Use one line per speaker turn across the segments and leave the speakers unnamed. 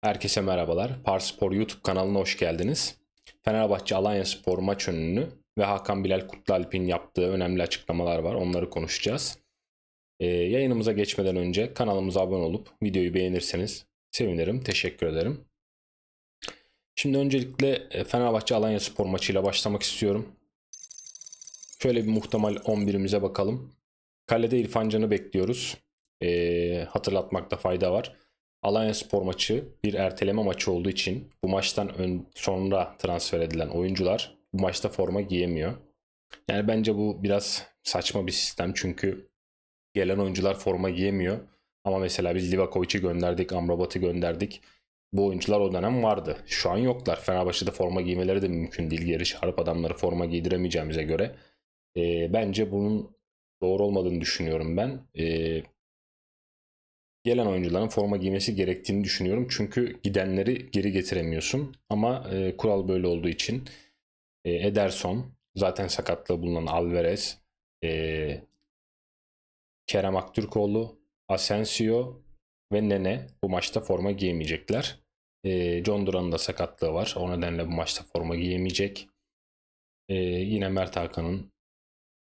Herkese merhabalar. Parspor YouTube kanalına hoş geldiniz. Fenerbahçe Alanya Spor maç önünü ve Hakan Bilal Kutlualp'in yaptığı önemli açıklamalar var. Onları konuşacağız. Ee, yayınımıza geçmeden önce kanalımıza abone olup videoyu beğenirseniz sevinirim. Teşekkür ederim. Şimdi öncelikle e, Fenerbahçe Alanya Spor maçıyla başlamak istiyorum. Şöyle bir muhtemel 11'imize bakalım. Kalede İrfan Can'ı bekliyoruz. Ee, hatırlatmakta fayda var. Alanya Spor maçı bir erteleme maçı olduğu için bu maçtan ön, sonra transfer edilen oyuncular bu maçta forma giyemiyor. Yani bence bu biraz saçma bir sistem çünkü gelen oyuncular forma giyemiyor. Ama mesela biz Livakovic'i gönderdik, Amrabat'ı gönderdik. Bu oyuncular o dönem vardı. Şu an yoklar. Fenerbahçe'de forma giymeleri de mümkün değil. Geri çağırıp adamları forma giydiremeyeceğimize göre. Ee, bence bunun doğru olmadığını düşünüyorum ben. Ee, gelen oyuncuların forma giymesi gerektiğini düşünüyorum. Çünkü gidenleri geri getiremiyorsun. Ama e, kural böyle olduğu için e, Ederson, zaten sakatlığı bulunan Alvarez, e, Kerem Aktürkoğlu, Asensio ve Nene bu maçta forma giyemeyecekler. E, John Duran'ın da sakatlığı var. O nedenle bu maçta forma giyemeyecek. E, yine Mert Hakan'ın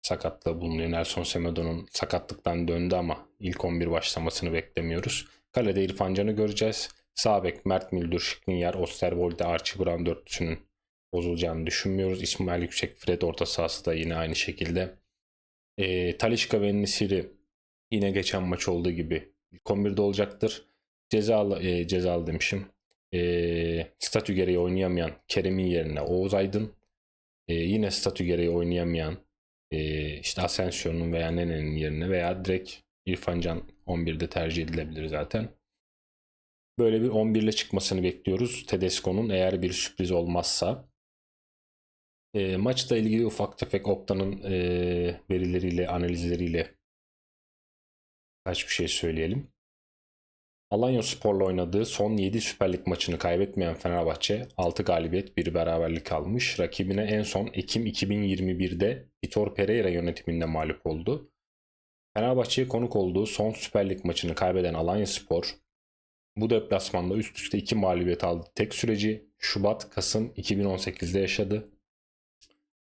sakatlığı bulunuyor. Nelson Semedo'nun sakatlıktan döndü ama ilk 11 başlamasını beklemiyoruz. Kalede İrfan Can'ı göreceğiz. Sağ bek Mert Müldür, Şikrinyar, Osterwolde, Archie Brown dörtlüsünün bozulacağını düşünmüyoruz. İsmail Yüksek, Fred orta sahası da yine aynı şekilde. E, Talişka ve Nesiri yine geçen maç olduğu gibi ilk 11'de olacaktır. Cezalı, e, cezalı demişim. E, statü gereği oynayamayan Kerem'in yerine Oğuz Aydın. E, yine statü gereği oynayamayan e, işte Asensio'nun veya Nene'nin yerine veya direkt İrfan Can 11'de tercih edilebilir zaten. Böyle bir 11 ile çıkmasını bekliyoruz. Tedesco'nun eğer bir sürpriz olmazsa. E, maçla ilgili ufak tefek Opta'nın e, verileriyle, analizleriyle kaç bir şey söyleyelim. Alanya Spor'la oynadığı son 7 Süper Lig maçını kaybetmeyen Fenerbahçe 6 galibiyet bir beraberlik almış. Rakibine en son Ekim 2021'de Vitor Pereira yönetiminde mağlup oldu. Fenerbahçe'ye konuk olduğu son Süper Lig maçını kaybeden Alanya Spor bu deplasmanda üst üste 2 mağlubiyet aldı. Tek süreci Şubat-Kasım 2018'de yaşadı.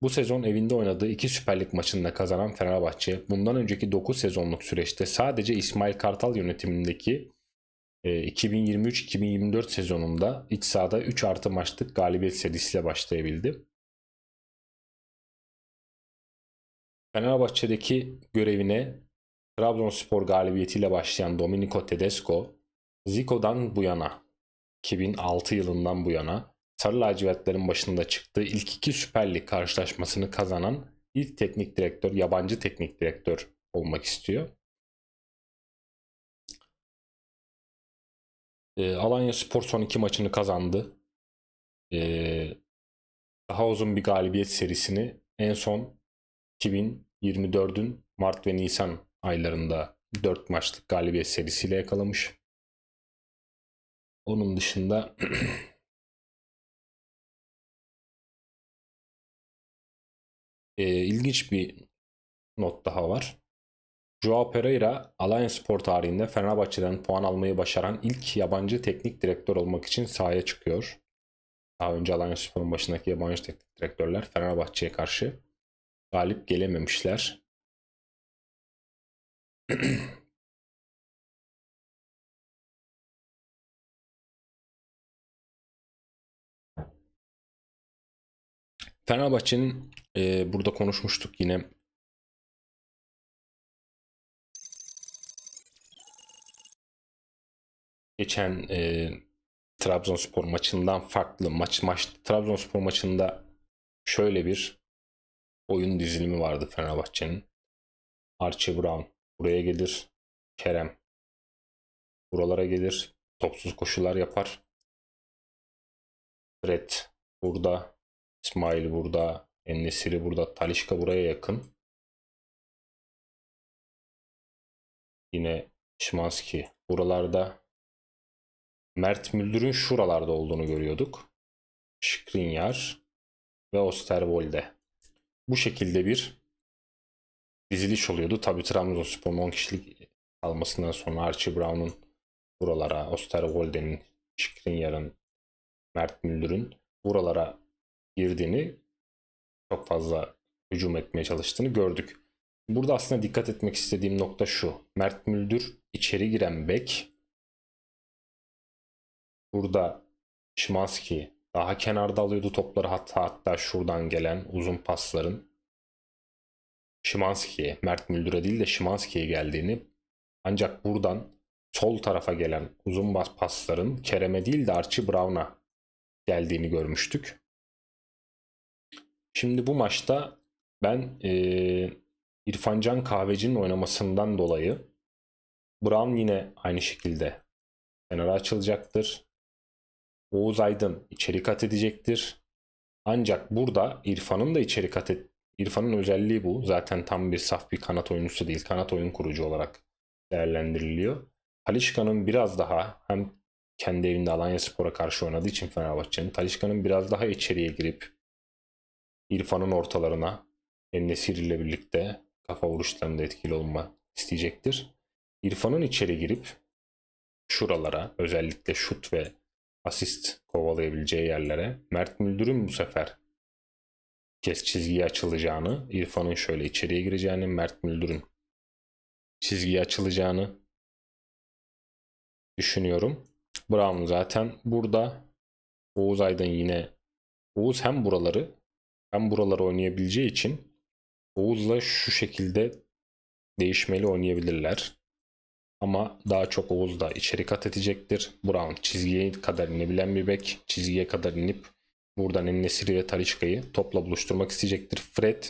Bu sezon evinde oynadığı iki Süper Lig maçında kazanan Fenerbahçe bundan önceki 9 sezonluk süreçte sadece İsmail Kartal yönetimindeki 2023-2024 sezonunda iç sahada 3 artı maçlık galibiyet serisiyle başlayabildi. Fenerbahçe'deki görevine Trabzonspor galibiyetiyle başlayan Domenico Tedesco, Zico'dan bu yana, 2006 yılından bu yana Sarı lacivertlerin başında çıktığı ilk iki Süper Lig karşılaşmasını kazanan ilk teknik direktör, yabancı teknik direktör olmak istiyor. E, Alanya Spor son iki maçını kazandı. E, daha uzun bir galibiyet serisini en son 2024'ün Mart ve Nisan aylarında 4 maçlık galibiyet serisiyle yakalamış. Onun dışında e, ilginç bir not daha var. Joao Pereira, Alanya Spor tarihinde Fenerbahçe'den puan almayı başaran ilk yabancı teknik direktör olmak için sahaya çıkıyor. Daha önce Alanya Spor'un başındaki yabancı teknik direktörler Fenerbahçe'ye karşı galip gelememişler. Fenerbahçe'nin e, burada konuşmuştuk yine geçen e, Trabzonspor maçından farklı maç maç Trabzonspor maçında şöyle bir oyun dizilimi vardı Fenerbahçe'nin. Archie Brown buraya gelir. Kerem buralara gelir. Topsuz koşular yapar. Fred burada. İsmail burada. Ennesiri burada. Talişka buraya yakın. Yine Şimanski buralarda. Mert Müldür'ün şuralarda olduğunu görüyorduk. Skriniar ve Osterwolde. Bu şekilde bir diziliş oluyordu. Tabii Trabzonspor'un 10 kişilik almasından sonra Archie Brown'un buralara, Osterwolde'nin Şikrinyar'ın, Mert Müldür'ün buralara girdiğini çok fazla hücum etmeye çalıştığını gördük. Burada aslında dikkat etmek istediğim nokta şu. Mert Müldür içeri giren bek. Burada Şimanski daha kenarda alıyordu topları hatta hatta şuradan gelen uzun pasların Şimanski'ye, Mert Müldür'e değil de Şimanski'ye geldiğini ancak buradan sol tarafa gelen uzun bas pasların Kerem'e değil de Archie Brown'a geldiğini görmüştük. Şimdi bu maçta ben e, İrfancan Kahveci'nin oynamasından dolayı Brown yine aynı şekilde kenara açılacaktır. Oğuz Aydın içeri kat edecektir. Ancak burada İrfan'ın da içeri kat et İrfan'ın özelliği bu. Zaten tam bir saf bir kanat oyuncusu değil. Kanat oyun kurucu olarak değerlendiriliyor. Talişka'nın biraz daha hem kendi evinde Alanya Spor'a karşı oynadığı için Fenerbahçe'nin Talişka'nın biraz daha içeriye girip İrfan'ın ortalarına Ennesir ile birlikte kafa vuruşlarında etkili olma isteyecektir. İrfan'ın içeri girip şuralara özellikle şut ve asist kovalayabileceği yerlere Mert Müldür'ün bu sefer kez çizgiye açılacağını, İrfan'ın şöyle içeriye gireceğini, Mert Müldür'ün çizgiye açılacağını düşünüyorum. Brown zaten burada. Oğuz Aydın yine Oğuz hem buraları hem buraları oynayabileceği için Oğuz'la şu şekilde değişmeli oynayabilirler. Ama daha çok Oğuz da içeri kat edecektir. Brown çizgiye kadar inebilen bir bek. Çizgiye kadar inip buradan Ennesiri ve Talişka'yı topla buluşturmak isteyecektir. Fred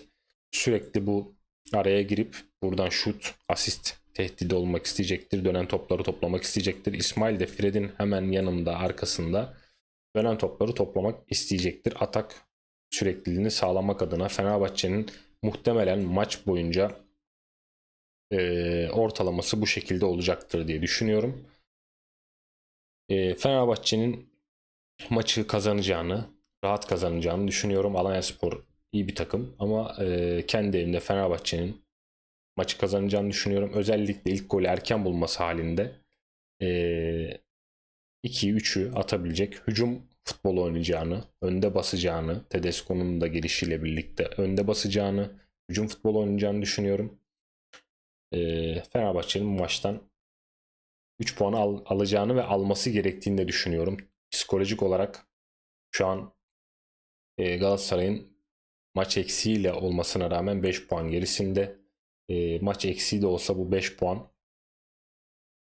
sürekli bu araya girip buradan şut, asist tehdidi olmak isteyecektir. Dönen topları toplamak isteyecektir. İsmail de Fred'in hemen yanında, arkasında dönen topları toplamak isteyecektir. Atak sürekliliğini sağlamak adına Fenerbahçe'nin muhtemelen maç boyunca e, ortalaması bu şekilde olacaktır diye düşünüyorum. E, Fenerbahçe'nin maçı kazanacağını, rahat kazanacağını düşünüyorum. Alanyaspor iyi bir takım ama e, kendi evinde Fenerbahçe'nin maçı kazanacağını düşünüyorum. Özellikle ilk golü erken bulması halinde e, 2'yi 3'ü atabilecek hücum futbol oynayacağını, önde basacağını, Tedesco'nun da gelişiyle birlikte önde basacağını, hücum futbol oynayacağını düşünüyorum. E, Fenerbahçe'nin bu maçtan 3 puanı al, alacağını ve alması gerektiğini de düşünüyorum. Psikolojik olarak şu an e, Galatasaray'ın maç eksiğiyle olmasına rağmen 5 puan gerisinde. E, maç eksiği de olsa bu 5 puan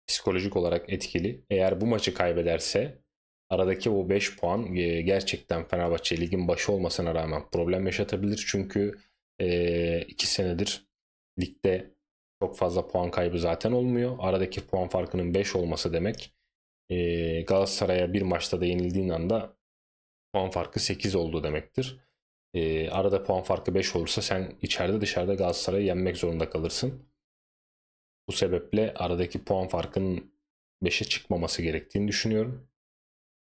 psikolojik olarak etkili. Eğer bu maçı kaybederse aradaki o 5 puan e, gerçekten Fenerbahçe ligin başı olmasına rağmen problem yaşatabilir. Çünkü 2 e, senedir ligde çok fazla puan kaybı zaten olmuyor. Aradaki puan farkının 5 olması demek e, Galatasaray'a bir maçta da yenildiğin anda puan farkı 8 oldu demektir. E, arada puan farkı 5 olursa sen içeride dışarıda Galatasaray'ı yenmek zorunda kalırsın. Bu sebeple aradaki puan farkının 5'e çıkmaması gerektiğini düşünüyorum.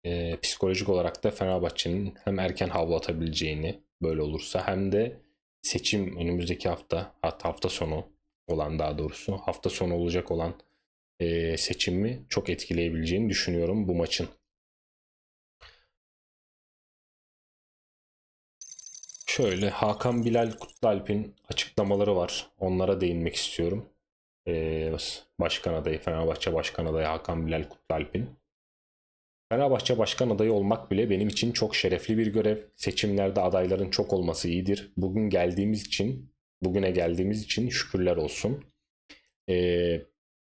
E, psikolojik olarak da Fenerbahçe'nin hem erken havlu atabileceğini böyle olursa hem de seçim önümüzdeki hafta hatta hafta sonu olan daha doğrusu hafta sonu olacak olan e, seçimi çok etkileyebileceğini düşünüyorum bu maçın. Şöyle Hakan Bilal Kutlualp'in açıklamaları var. Onlara değinmek istiyorum. Ee, başkan adayı, Fenerbahçe Başkan adayı Hakan Bilal Kutlualp'in. Fenerbahçe Başkan adayı olmak bile benim için çok şerefli bir görev. Seçimlerde adayların çok olması iyidir. Bugün geldiğimiz için, bugüne geldiğimiz için şükürler olsun. Ee,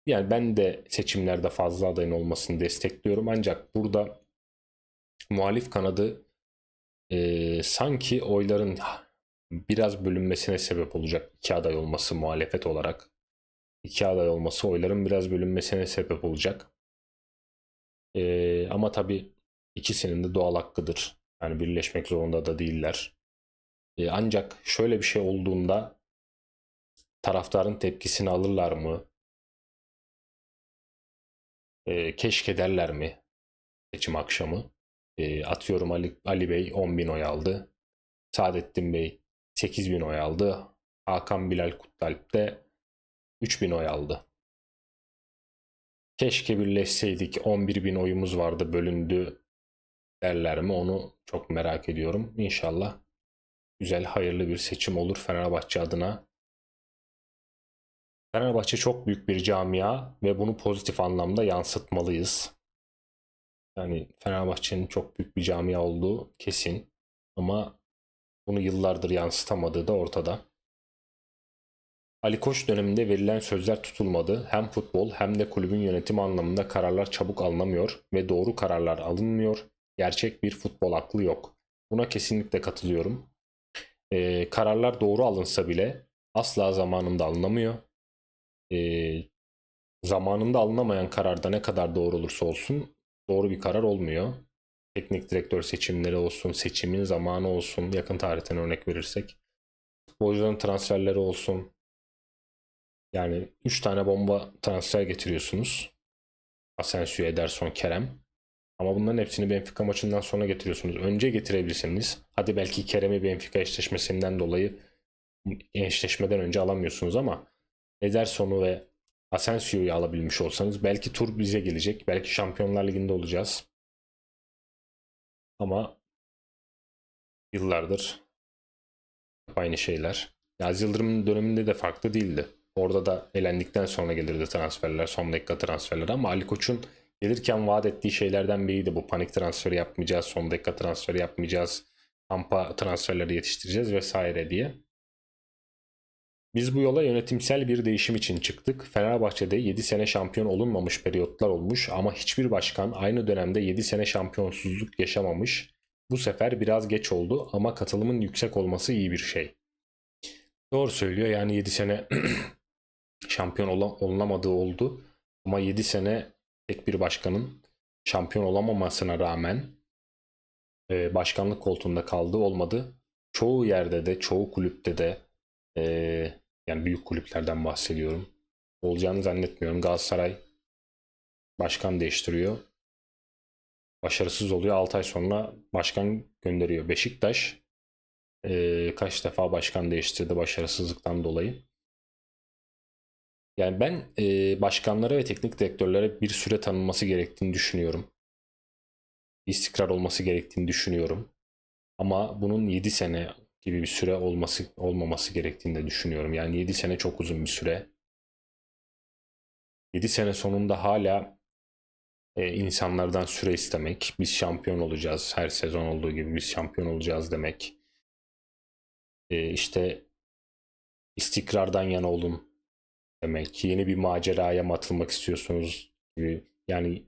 yani ben de seçimlerde fazla adayın olmasını destekliyorum. Ancak burada muhalif kanadı e, sanki oyların biraz bölünmesine sebep olacak iki aday olması muhalefet olarak. iki aday olması oyların biraz bölünmesine sebep olacak. E, ama tabii ikisinin de doğal hakkıdır. Yani birleşmek zorunda da değiller. E, ancak şöyle bir şey olduğunda taraftarın tepkisini alırlar mı? E, keşke derler mi seçim akşamı? E, atıyorum Ali, Ali Bey 10 bin oy aldı. Saadettin Bey 8 bin oy aldı. Hakan Bilal Kutlalp de 3 bin oy aldı. keşke birleşseydik 11 bin oyumuz vardı bölündü derler mi onu çok merak ediyorum. İnşallah güzel hayırlı bir seçim olur Fenerbahçe adına. Fenerbahçe çok büyük bir camia ve bunu pozitif anlamda yansıtmalıyız. Yani Fenerbahçe'nin çok büyük bir camia olduğu kesin ama bunu yıllardır yansıtamadığı da ortada. Ali Koç döneminde verilen sözler tutulmadı. Hem futbol hem de kulübün yönetimi anlamında kararlar çabuk alınamıyor ve doğru kararlar alınmıyor. Gerçek bir futbol aklı yok. Buna kesinlikle katılıyorum. Ee, kararlar doğru alınsa bile asla zamanında alınamıyor. Ee, zamanında alınamayan kararda ne kadar doğru olursa olsun doğru bir karar olmuyor. Teknik direktör seçimleri olsun, seçimin zamanı olsun, yakın tarihten örnek verirsek. Futbolcuların transferleri olsun, yani 3 tane bomba transfer getiriyorsunuz. Asensio, Ederson, Kerem. Ama bunların hepsini Benfica maçından sonra getiriyorsunuz. Önce getirebilirsiniz. Hadi belki Kerem'i Benfica eşleşmesinden dolayı eşleşmeden önce alamıyorsunuz ama Ederson'u ve Asensio'yu alabilmiş olsanız belki tur bize gelecek. Belki Şampiyonlar Ligi'nde olacağız. Ama yıllardır aynı şeyler. Aziz Yıldırım'ın döneminde de farklı değildi. Orada da elendikten sonra gelirdi transferler, son dakika transferler ama Ali Koç'un gelirken vaat ettiği şeylerden biriydi bu. Panik transferi yapmayacağız, son dakika transferi yapmayacağız, kampa transferleri yetiştireceğiz vesaire diye. Biz bu yola yönetimsel bir değişim için çıktık. Fenerbahçe'de 7 sene şampiyon olunmamış periyotlar olmuş ama hiçbir başkan aynı dönemde 7 sene şampiyonsuzluk yaşamamış. Bu sefer biraz geç oldu ama katılımın yüksek olması iyi bir şey. Doğru söylüyor yani 7 sene şampiyon olunamadığı oldu. Ama 7 sene tek bir başkanın şampiyon olamamasına rağmen e, başkanlık koltuğunda kaldı olmadı. Çoğu yerde de çoğu kulüpte de e, yani büyük kulüplerden bahsediyorum. Olacağını zannetmiyorum. Galatasaray başkan değiştiriyor. Başarısız oluyor. 6 ay sonra başkan gönderiyor. Beşiktaş e, kaç defa başkan değiştirdi başarısızlıktan dolayı. Yani ben e, başkanlara ve teknik direktörlere bir süre tanınması gerektiğini düşünüyorum. İstikrar olması gerektiğini düşünüyorum. Ama bunun 7 sene gibi bir süre olması olmaması gerektiğini de düşünüyorum. Yani 7 sene çok uzun bir süre. 7 sene sonunda hala e, insanlardan süre istemek, biz şampiyon olacağız, her sezon olduğu gibi biz şampiyon olacağız demek. E, işte istikrardan yana olun demek. Yeni bir maceraya mı atılmak istiyorsunuz gibi. Yani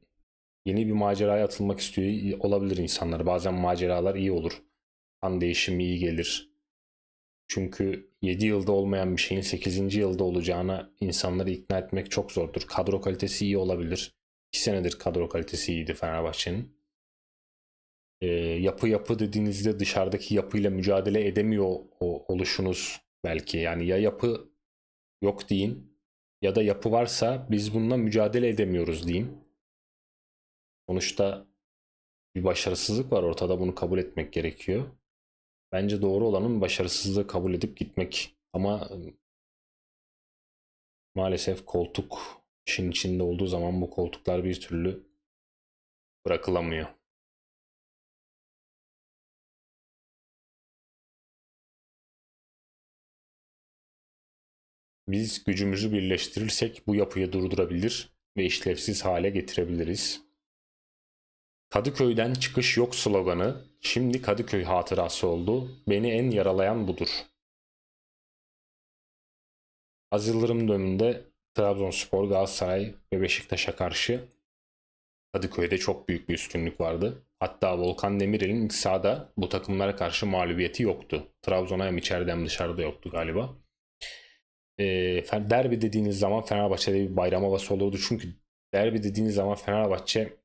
yeni bir maceraya atılmak istiyor olabilir insanlar. Bazen maceralar iyi olur. Kan değişimi iyi gelir. Çünkü 7 yılda olmayan bir şeyin 8. yılda olacağına insanları ikna etmek çok zordur. Kadro kalitesi iyi olabilir. 2 senedir kadro kalitesi iyiydi Fenerbahçe'nin. Ee, yapı yapı dediğinizde dışarıdaki yapıyla mücadele edemiyor o oluşunuz belki. Yani ya yapı yok deyin ya da yapı varsa biz bununla mücadele edemiyoruz deyin. Sonuçta bir başarısızlık var ortada bunu kabul etmek gerekiyor. Bence doğru olanın başarısızlığı kabul edip gitmek. Ama maalesef koltuk işin içinde olduğu zaman bu koltuklar bir türlü bırakılamıyor. Biz gücümüzü birleştirirsek bu yapıyı durdurabilir ve işlevsiz hale getirebiliriz. Kadıköy'den çıkış yok sloganı şimdi Kadıköy hatırası oldu. Beni en yaralayan budur. Az Yıldırım döneminde Trabzonspor, Galatasaray ve Beşiktaş'a karşı Kadıköy'de çok büyük bir üstünlük vardı. Hatta Volkan Demirel'in ilk sahada bu takımlara karşı mağlubiyeti yoktu. Trabzon'a hem içeride hem dışarıda yoktu galiba. E, derbi dediğiniz zaman Fenerbahçe'de bir bayram havası olurdu. Çünkü derbi dediğiniz zaman Fenerbahçe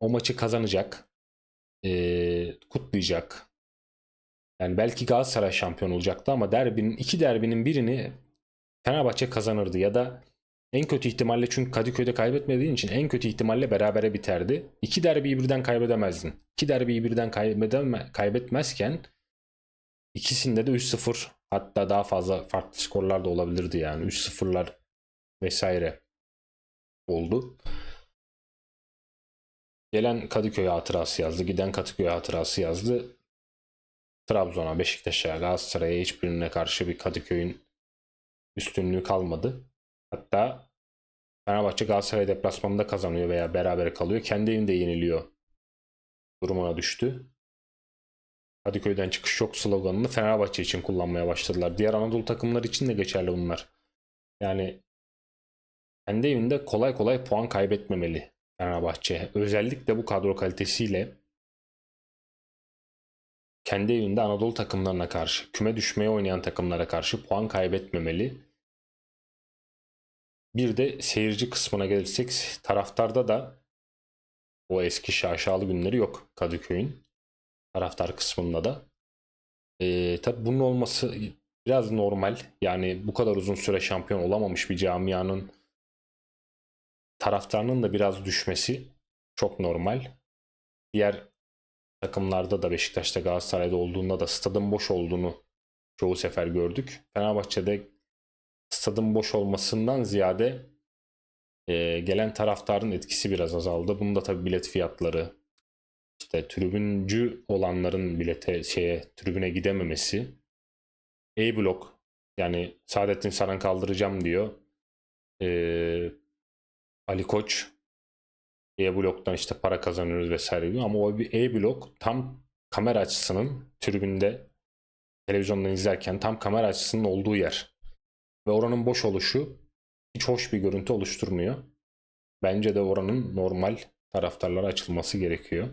o maçı kazanacak, e, kutlayacak. Yani belki Galatasaray şampiyon olacaktı ama derbinin iki derbinin birini Fenerbahçe kazanırdı ya da en kötü ihtimalle çünkü Kadıköy'de kaybetmediğin için en kötü ihtimalle berabere biterdi. İki derbiyi birden kaybedemezdin. İki derbiyi birden kaybedeme, kaybetmezken ikisinde de 3-0 hatta daha fazla farklı skorlar da olabilirdi yani 3-0'lar vesaire. oldu. Gelen Kadıköy hatırası yazdı. Giden Kadıköy hatırası yazdı. Trabzon'a, Beşiktaş'a, Galatasaray'a hiçbirine karşı bir Kadıköy'ün üstünlüğü kalmadı. Hatta Fenerbahçe Galatasaray deplasmanında kazanıyor veya berabere kalıyor. Kendi evinde yeniliyor. Durumuna düştü. Kadıköy'den çıkış yok sloganını Fenerbahçe için kullanmaya başladılar. Diğer Anadolu takımları için de geçerli bunlar. Yani kendi evinde kolay kolay puan kaybetmemeli Fenerbahçe. Özellikle bu kadro kalitesiyle kendi evinde Anadolu takımlarına karşı, küme düşmeye oynayan takımlara karşı puan kaybetmemeli. Bir de seyirci kısmına gelirsek taraftarda da o eski şaşalı günleri yok Kadıköy'ün taraftar kısmında da. Ee, tabii bunun olması biraz normal. Yani bu kadar uzun süre şampiyon olamamış bir camianın taraftarının da biraz düşmesi çok normal. Diğer takımlarda da Beşiktaş'ta Galatasaray'da olduğunda da stadın boş olduğunu çoğu sefer gördük. Fenerbahçe'de stadın boş olmasından ziyade e, gelen taraftarın etkisi biraz azaldı. Bunda tabii bilet fiyatları, işte tribüncü olanların bilete şeye tribüne gidememesi, E blok yani Saadettin Saran kaldıracağım diyor. E, Ali Koç E bloktan işte para kazanıyoruz vesaire diyor ama o bir E blok tam kamera açısının tribünde televizyondan izlerken tam kamera açısının olduğu yer. Ve oranın boş oluşu hiç hoş bir görüntü oluşturmuyor. Bence de oranın normal taraftarlara açılması gerekiyor.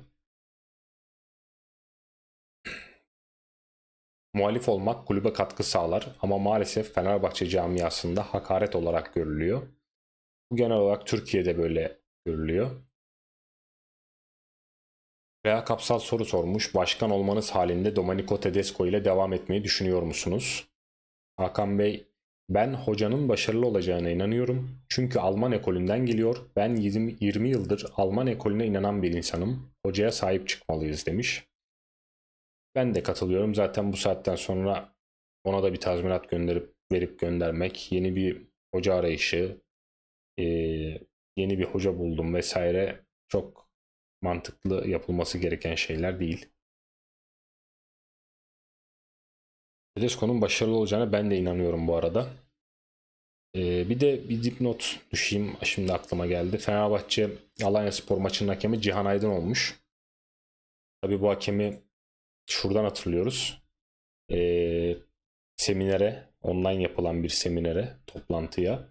Muhalif olmak kulübe katkı sağlar ama maalesef Fenerbahçe camiasında hakaret olarak görülüyor. Genel olarak Türkiye'de böyle görülüyor. Rea kapsal soru sormuş. Başkan olmanız halinde Domenico Tedesco ile devam etmeyi düşünüyor musunuz? Hakan Bey, ben hocanın başarılı olacağına inanıyorum. Çünkü Alman ekolünden geliyor. Ben 20, 20 yıldır Alman ekolüne inanan bir insanım. Hocaya sahip çıkmalıyız demiş. Ben de katılıyorum. Zaten bu saatten sonra ona da bir tazminat gönderip verip göndermek, yeni bir hoca arayışı, e, yeni bir hoca buldum vesaire çok mantıklı yapılması gereken şeyler değil. Tedesco'nun başarılı olacağına ben de inanıyorum bu arada. Ee, bir de bir dipnot düşeyim. Şimdi aklıma geldi. Fenerbahçe Alanya Spor maçının hakemi Cihan Aydın olmuş. Tabii bu hakemi şuradan hatırlıyoruz. Ee, seminere, online yapılan bir seminere, toplantıya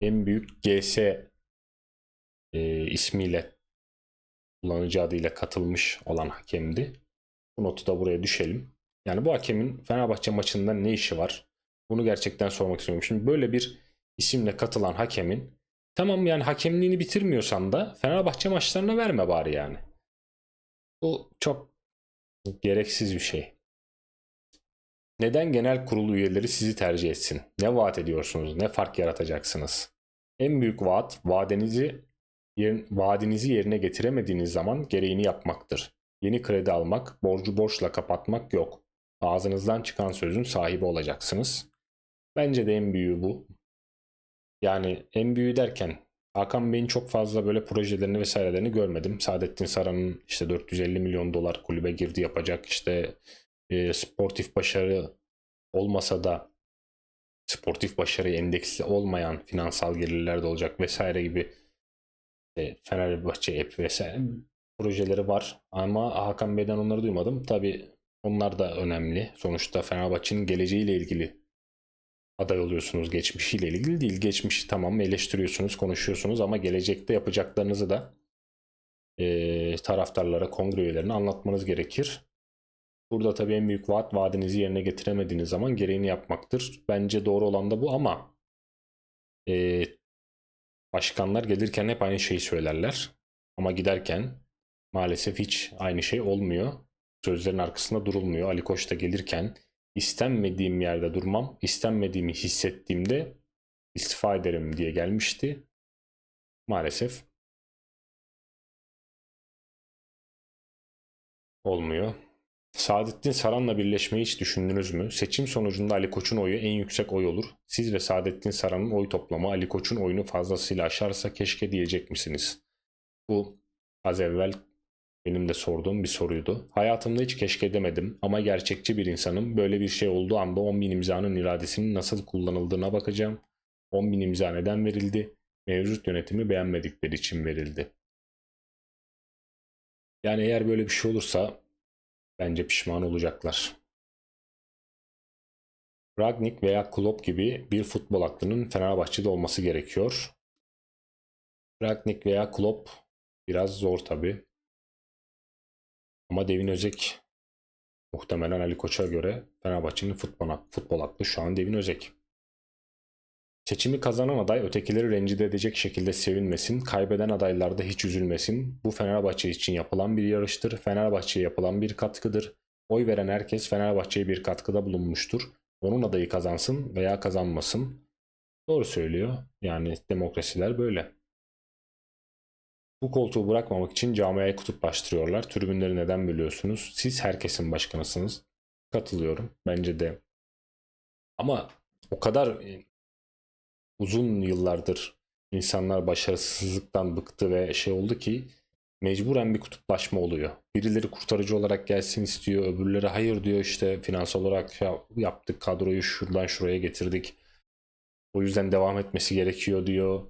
en büyük GS e, ismiyle kullanıcı adıyla katılmış olan hakemdi. Bu notu da buraya düşelim. Yani bu hakemin Fenerbahçe maçında ne işi var? Bunu gerçekten sormak istiyorum. Şimdi böyle bir isimle katılan hakemin tamam yani hakemliğini bitirmiyorsan da Fenerbahçe maçlarına verme bari yani. Bu çok gereksiz bir şey. Neden genel kurul üyeleri sizi tercih etsin? Ne vaat ediyorsunuz? Ne fark yaratacaksınız? En büyük vaat vadenizi yer, vaadinizi yerine getiremediğiniz zaman gereğini yapmaktır. Yeni kredi almak, borcu borçla kapatmak yok. Ağzınızdan çıkan sözün sahibi olacaksınız. Bence de en büyüğü bu. Yani en büyüğü derken Hakan Bey'in çok fazla böyle projelerini vesairelerini görmedim. Saadettin Saran'ın işte 450 milyon dolar kulübe girdi yapacak işte e, sportif başarı olmasa da sportif başarı endeksli olmayan finansal gelirler de olacak vesaire gibi e, Fenerbahçe App vesaire projeleri var. Ama Hakan Bey'den onları duymadım. Tabi onlar da önemli. Sonuçta Fenerbahçe'nin geleceğiyle ilgili aday oluyorsunuz. Geçmişiyle ilgili değil. Geçmişi tamam eleştiriyorsunuz, konuşuyorsunuz ama gelecekte yapacaklarınızı da e, taraftarlara, kongre üyelerine anlatmanız gerekir. Burada tabii en büyük vaat vaadinizi yerine getiremediğiniz zaman gereğini yapmaktır. Bence doğru olan da bu ama e, başkanlar gelirken hep aynı şeyi söylerler. Ama giderken maalesef hiç aynı şey olmuyor. Sözlerin arkasında durulmuyor. Ali Koç da gelirken istenmediğim yerde durmam, istenmediğimi hissettiğimde istifa ederim diye gelmişti. Maalesef olmuyor. Saadettin Saran'la birleşmeyi hiç düşündünüz mü? Seçim sonucunda Ali Koç'un oyu en yüksek oy olur. Siz ve Saadettin Saran'ın oy toplamı Ali Koç'un oyunu fazlasıyla aşarsa keşke diyecek misiniz? Bu az evvel benim de sorduğum bir soruydu. Hayatımda hiç keşke demedim ama gerçekçi bir insanım. Böyle bir şey olduğu anda 10 bin imzanın iradesinin nasıl kullanıldığına bakacağım. 10 bin imza neden verildi? Mevcut yönetimi beğenmedikleri için verildi. Yani eğer böyle bir şey olursa bence pişman olacaklar. Ragnik veya Klopp gibi bir futbol aklının Fenerbahçe'de olması gerekiyor. Ragnik veya Klopp biraz zor tabi. Ama Devin Özek muhtemelen Ali Koç'a göre Fenerbahçe'nin futbol, aklı şu an Devin Özek. Seçimi kazanan aday ötekileri rencide edecek şekilde sevinmesin, kaybeden adaylarda hiç üzülmesin. Bu Fenerbahçe için yapılan bir yarıştır, Fenerbahçe'ye yapılan bir katkıdır. Oy veren herkes Fenerbahçe'ye bir katkıda bulunmuştur. Onun adayı kazansın veya kazanmasın. Doğru söylüyor. Yani demokrasiler böyle. Bu koltuğu bırakmamak için camiayı kutuplaştırıyorlar. Tribünleri neden bölüyorsunuz? Siz herkesin başkanısınız. Katılıyorum. Bence de. Ama o kadar uzun yıllardır insanlar başarısızlıktan bıktı ve şey oldu ki mecburen bir kutuplaşma oluyor. Birileri kurtarıcı olarak gelsin istiyor, öbürleri hayır diyor işte finansal olarak ya- yaptık kadroyu şuradan şuraya getirdik. O yüzden devam etmesi gerekiyor diyor.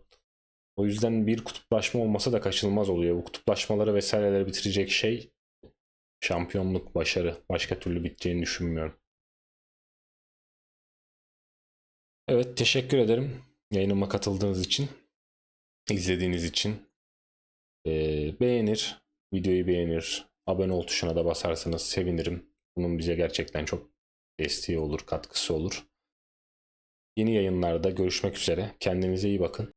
O yüzden bir kutuplaşma olmasa da kaçınılmaz oluyor. Bu kutuplaşmaları vesaireleri bitirecek şey şampiyonluk, başarı. Başka türlü biteceğini düşünmüyorum. Evet, teşekkür ederim yayınıma katıldığınız için, izlediğiniz için. Ee, beğenir, videoyu beğenir, abone ol tuşuna da basarsanız sevinirim. Bunun bize gerçekten çok desteği olur, katkısı olur. Yeni yayınlarda görüşmek üzere. Kendinize iyi bakın.